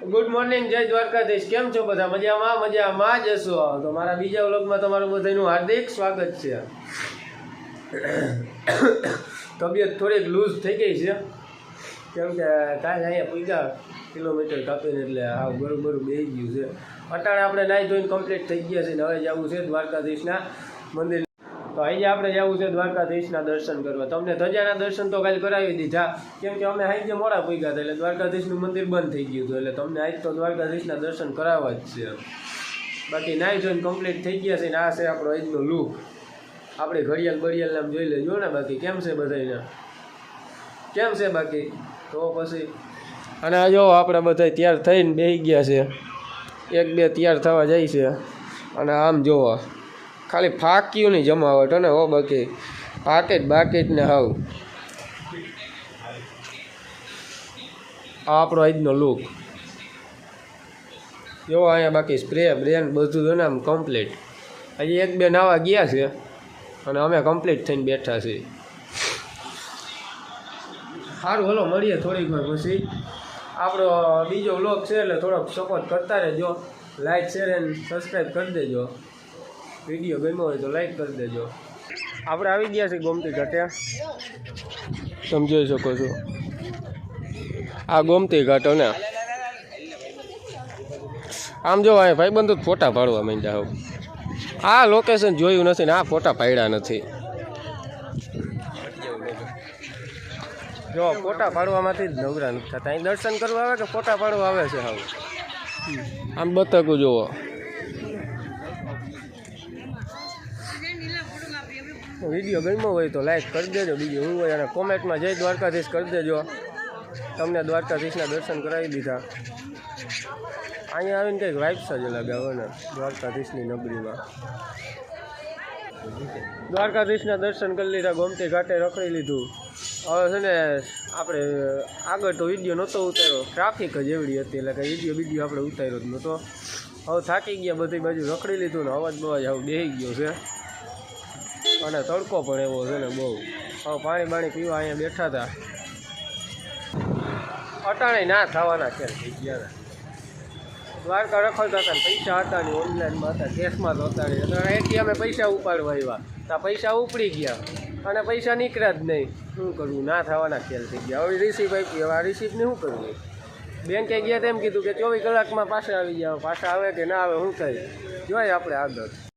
Good morning જય દ્વારકાધીશ. કેમ છો બધા? મજામાં? મજામાં જ હશો. તો મારા બીજા વ્લોગમાં તમારું બધાનું હાર્દિક સ્વાગત છે. તબિયત થોડીક લૂઝ થઈ ગઈ છે. કેમ કે કાલે અહીંયા પૂજા કિલોમીટર કાપીને એટલે હા બરોબર બે ગયું છે. અટાણે આપણે નાહી ધોઈને કમ્પ્લીટ થઈ ગયા છે હવે જવું છે દ્વારકાધીશના મંદિર તો આજે આપણે જવું છે દ્વારકાધીશના દર્શન કરવા. તમને ધજાના દર્શન તો કાલે કરાવી દીધા. કેમ કે અમે આજે મોડા પૂગ્યા હતા એટલે દ્વારકાધીશનું મંદિર બંધ થઈ ગયું હતું. એટલે તમને આજ તો દ્વારકાધીશના દર્શન કરાવવા જ છે. બાકી નાઈ જોઈને કમ્પ્લીટ થઈ ગયા છે ને આ છે આપણો આજનો લુક આપણે ઘડિયાળ બડિયાળ નામ જોઈ લેજો ને બાકી. કેમ છે બધાને કેમ છે બાકી? તો પછી અને આ જો આપણે બધા તૈયાર થઈને બેસી ગયા છે. એક બે તૈયાર થવા જાય છે. અને આમ જોવો. ખાલી ફાક્યું નહીં જમાવટ અને હો બાકી. પાકેટ બાકેટ ને હાવ. આ આપણો આજનો લુક જો અહીંયા બાકી સ્પ્રે બ્રેન બધું જો ને આમ કમ્પ્લીટ હજી એક બે નાવા ગયા છે અને અમે કમ્પ્લીટ થઈને બેઠા છીએ. સારું હલો, મળીએ થોડીક વાર પછી. આપણો બીજો વ્લોગ છે એટલે થોડોક સપોર્ટ કરતા રહેજો. લાઈક શેર એન્ડ સબસ્ક્રાઈબ કરી દેજો. વીડિયો ગમ્યો હોય તો લાઈક કરી દેજો. આપણે આવી ગયા છીએ ગોમતી ઘાટે તમે શકો છો. આ ગોમતી ઘાટો ને. આમ જો ભાઈબંધો જ ફોટા પાડવા માંડ્યા હવે આ લોકેશન જોયું નથી ને આ ફોટા પાડ્યા નથી. જો, ફોટા પાડવામાંથી જ નવરા નથી થતા. અહીં દર્શન કરવા આવે કે ફોટા પાડવા આવે છે હવે? આમ બતકું જુઓ. વીડિયો ગમ્યો હોય તો લાઈક કરી દેજો. બીજું હું હોય અને કોમેન્ટમાં જય દ્વારકાધીશ કરી દેજો. તમને દ્વારકાધીશના દર્શન કરાવી દીધા. અહીંયા આવીને કંઈક વાઇબ્સ જ અલગ આવે દ્વારકાધીશની નગરીમાં. દ્વારકાધીશના દર્શન કરી લીધા, ગોમતી ઘાટે રખડી લીધું. હવે છે ને આપણે આગળ તો વીડિયો નહોતો ઉતાર્યો. ટ્રાફિક જ એવડી હતી, એટલે કે વીડિયો વીડિયો આપણે ઉતાર્યો જ નહોતો. હવે થાકી ગયા બધી બાજુ રખડી લીધું ને અવાજ બવાજ હવે બેસી ગયો છે. અને તડકો પણ એવો છે ને બહુ. હવે પાણી બાણી પીવા અહીંયા બેઠા હતા અટાણે ના થવાના છે થઈ ગયા દ્વારકા રખડતા હતા પૈસા હતા ને ઓનલાઈનમાં હતા કેશમાં તો હતા નહીં અને એથી અમે પૈસા ઉપાડવા આવ્યા. ત્યાં પૈસા ઉપડી ગયા. અને પૈસા નીકળ્યા જ નહીં. શું કરવું? ના થવાના ખેલ થઈ ગયા. હવે રિસીપ આપી. હવે આ રિસીપને શું કરવું? બેંકે ગયા તેમ કીધું કે ચોવીસ કલાકમાં પાછા આવી ગયા પાછા આવે કે ના આવે શું થાય જોઈએ આપણે આગળ.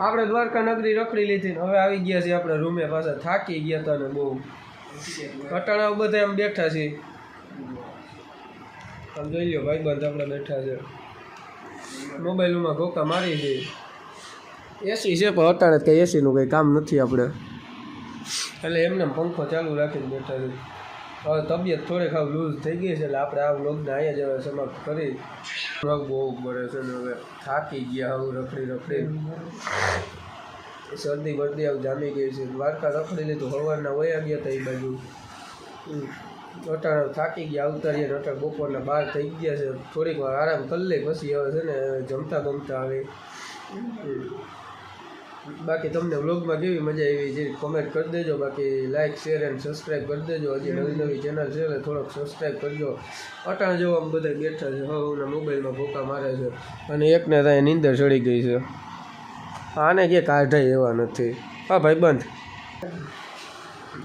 આપણે દ્વારકા નગરી રખડી લીધી ને હવે આવી ગયા છીએ આપણે રૂમે પાછા. થાકી ગયા હતા ને બહુ. અટાણા બધા એમ બેઠા છીએ આમ જોઈ લો ભાઈબંધ આપણે બેઠા છે. મોબાઈલમાં ઘોકા મારી છે. એસી છે, પણ અટાણે કંઈ એસીનું કંઈ કામ નથી આપણે. એટલે એમને પંખો ચાલુ રાખીને બેઠા છે. હવે તબિયત થોડીક હાવ લૂઝ થઈ ગઈ છે, એટલે આપણે આ વ્લોગને અહીંયા જ સમાપ્ત કરી. વ્લોગ બહુ પડે છે ને હવે થાકી ગયા હવે રખડી રખડી. શરદી બરદી આવું જામી ગઈ છે. દ્વારકા રખડી લીધું હવારના વયા ગયા હતા એ બાજુ. હમ. થાકી ગયા, અવતારીએ અટાણે બપોરના બહાર થઈ ગયા છે. થોડીક વાર આરામ કરી લઈ પછી હવે છે ને જમતા ગમતા આવે. બાકી તમને વ્લોગમાં કેવી મજા આવી છે કોમેન્ટ કરી દેજો. બાકી લાઇક શેર એન્ડ સબસ્ક્રાઈબ કરી દેજો. હજી નવી નવી ચેનલ છે થોડોક સબસ્ક્રાઈબ કરજો. અટાણ જેવો આમ બધા બેઠા છે. હવે મોબાઈલમાં ભોકા મારે છે. અને એકને ત્યાં નીંદર ચડી ગઈ છે. આને કે કાઢાય એવા નથી. હા, ભાઈ, બંધ.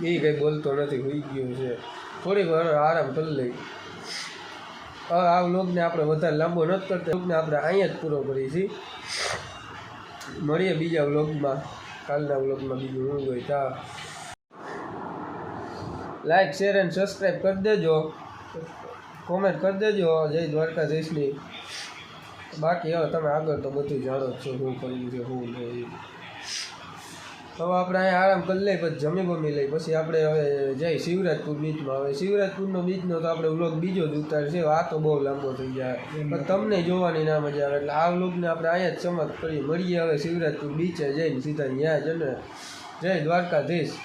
એ કંઈ બોલતો નથી, હોઈ ગયું છે. થોડીક વાર આરામ કરી લઈ. હવે આ વ્લોગને આપણે વધારે લાંબો નથી કરતા. વ્લોગને આપણે અહીંયા જ પૂરો કરીએ છીએ. મળીએ બીજા વ્લોગમાં. કાલના વ્લોગમાં બીજું હું હોય તા. લાઈક શેર એન્ડ સબસ્ક્રાઈબ કરી દેજો. કોમેન્ટ કરી દેજો. જય દ્વારકાધીશની. બાકી હવે તમે આગળ તો બધું જાણો જ છો હું કરવું છે, હું નહીં હવે આપણે અહીંયા આરામ કરી લઈએ પછી જમી બમી લઈ પછી આપણે હવે જઈ શિવરાજપુર બીચમાં. હવે શિવરાજપુરનો બીચનો તો આપણે વ્લોગ બીજો જ ઉતાર છે આ તો બહુ લાંબો થઈ જાય પણ તમને જોવાની ના મજા આવે. એટલે આ વ્લોગને આપણે અહીંયા જ સમાપ્ત કરીએ. મળીએ હવે શિવરાજપુર બીચે જઈને સીધા ત્યાં જ ને જય દ્વારકાધીશ.